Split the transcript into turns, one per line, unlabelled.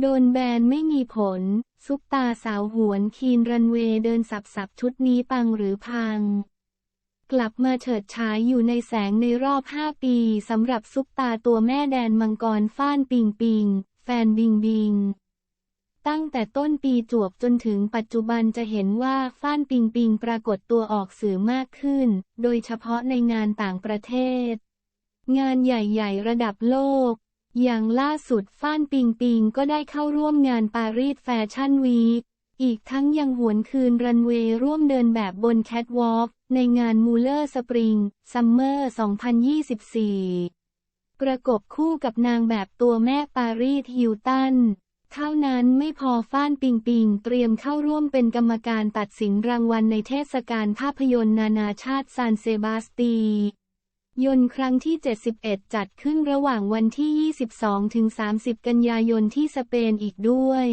โดนแบนไม่มีผล ซุปตาสาวหวนคีนรันเวย์เดินสับสับชุดนี้ปังหรือพัง กลับมาเฉิดฉายอยู่ในแสงในรอบ 5 ปีสำหรับซุปตาตัวแม่แดนมังกรฟ้านปิงปิง แฟนบิงบิง ตั้งแต่ต้นปีจวบจนถึงปัจจุบันจะเห็นว่าฟ้านปิงปิงปรากฏตัวออกสื่อมากขึ้น โดยเฉพาะในงานต่างประเทศ งานใหญ่ ๆ ระดับโลก อย่างล่าสุดฟ้านปิงปิงก็ได้เข้าร่วมงานปารีสแฟชั่นวีค อีกทั้งยังหวนคืนรันเวย์ร่วมเดินแบบบนแคทวอล์กในงานมูเลอร์สปริงซัมเมอร์ 2024 ประกบคู่กับนางแบบตัวแม่ปารีสฮิลตัน เท่านั้นไม่พอฟ้านปิงปิงเตรียมเข้าร่วมเป็นกรรมการตัดสินรางวัลในเทศกาลภาพยนตร์นานาชาติซานเซบาสตี ยนต์ครั้งที่ 71 จัดขึ้นระหว่างวันที่ 22-30 กันยายนที่สเปนอีกด้วย